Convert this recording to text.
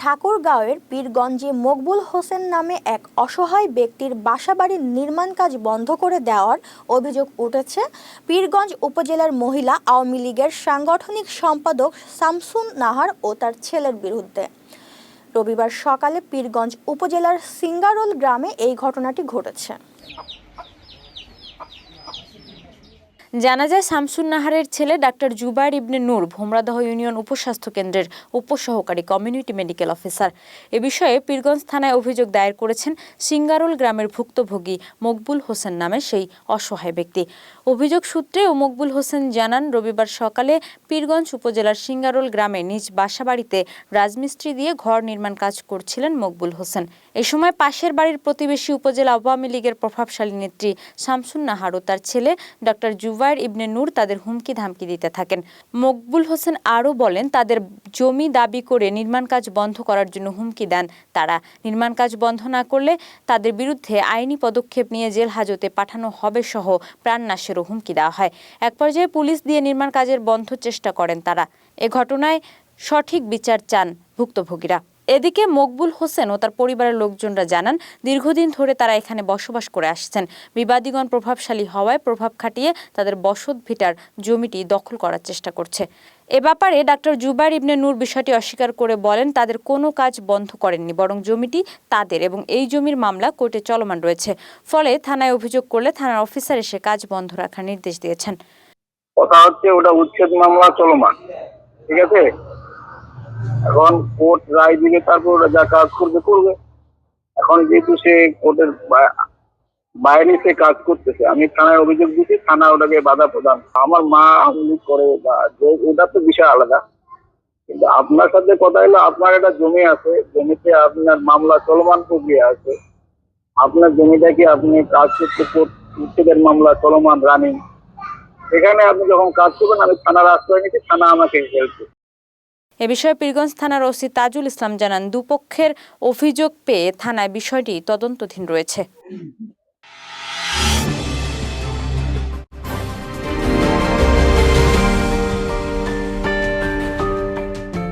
ঠাকুরগাঁওয়ের পীরগঞ্জে মকবুল হোসেন নামে এক অসহায় ব্যক্তির বাসাবাড়ির নির্মাণ কাজ বন্ধ করে দেওয়ার অভিযোগ উঠেছে। পীরগঞ্জ উপজেলার মহিলা আওয়ামী লীগের সাংগঠনিক সম্পাদক শামসুন নাহার ও তার ছেলের বিরুদ্ধে। রবিবার সকালে পীরগঞ্জ উপজেলার সিঙ্গারোল গ্রামে এই ঘটনাটি ঘটেছে। জানা যায় শামসুন নাহারের ছেলে ডাক্তার জুবাইর ইবনে নূর ভোমরাদহ ইউনিয়ন উপস্বাস্থ্য কেন্দ্রের উপসহকারী কমিউনিটি মেডিকেল অফিসার। এ বিষয়ে পীরগঞ্জ থানায় অভিযোগ দায়ের করেছেন সিঙ্গারুল গ্রামের ভুক্তভোগী মকবুল হোসেন নামে সেই অসহায় ব্যক্তি। অভিযোগ সূত্রে ও মকবুল হোসেন জানান, রবিবার সকালে পীরগঞ্জ উপজেলার সিঙ্গারুল গ্রামে নিজ বাসাবাড়িতে রাজমিস্ত্রি দিয়ে ঘর নির্মাণ কাজ করছিলেন মকবুল হোসেন। এ সময় পাশের বাড়ির প্রতিবেশী উপজেলা আওয়ামী লীগের প্রভাবশালী নেত্রী শামসুন নাহার ও তার ছেলে ডক্টর জুবাইর ইবনে নূর তাদের হুমকি ধামকি দিতে থাকেন। মকবুল হোসেন আরও বলেন, তাদের জমি দাবি করে নির্মাণ কাজ বন্ধ করার জন্য হুমকি দেন তারা। নির্মাণ কাজ বন্ধ না করলে তাদের বিরুদ্ধে আইনি পদক্ষেপ নিয়ে জেল হাজতে পাঠানো হবে সহ প্রাণনাশেরও হুমকি দেওয়া হয়। এক পর্যায়ে পুলিশ দিয়ে নির্মাণ কাজের বন্ধ চেষ্টা করেন তারা। এ ঘটনায় সঠিক বিচার চান ভুক্তভোগীরা। এদিকে মকবুল হোসেন ও তার পরিবারের লোকজনরা জানান, দীর্ঘদিন ধরে তারা এখানে বসবাস করে আসছেন। বিবাদীগণ প্রভাবশালী হওয়ায় প্রভাব খাটিয়ে তাদের বসত ভিটার জমিটি দখল করার চেষ্টা করছে। এ ব্যাপারে ডাক্তার জুবাইর ইবনে নূর বিষয়টি অস্বীকার করে বলেন, তাদের কোনো কাজ বন্ধ করেননি, বরং জমিটি তাদের এবং এই জমির মামলা কোর্টে চলমান রয়েছে। ফলে থানায় অভিযোগ করলে থানার অফিসার এসে কাজ বন্ধ রাখার নির্দেশ দিয়েছেন। কথা হচ্ছে, ওটা উচ্ছেদ মামলা চলমান। ঠিক আছে? এখন কোর্ট রায় দিলে তারপর যা কাজ করবে করবে। এখন যেহেতু সে কোর্টের বাইরে সে কাজ করতেছে, আমি থানায় অভিযোগ দিচ্ছি থানা ওটাকে বাধা প্রদান। আমার মা আমলি করে বা ওটা তো বিষয় আলাদা। কিন্তু আপনার সাথে কথা হলো, আপনার একটা জমি আছে, জমিতে আপনার মামলা চলমান প্রক্রিয়া আছে। আপনার জমিটা কি আপনি কাজ করতে উচ্ছেদের মামলা চলমান রানিং? এখানে আপনি যখন কাজ করবেন, আমি থানার আশ্রয় নিচ্ছি থানা আমাকে হেল্প এ বিষয়ে পীরগঞ্জ থানার ওসি তাজুল ইসলাম জানান, দুপক্ষের অভিযোগ পেয়ে থানায় বিষয়টি তদন্তধীন রয়েছে।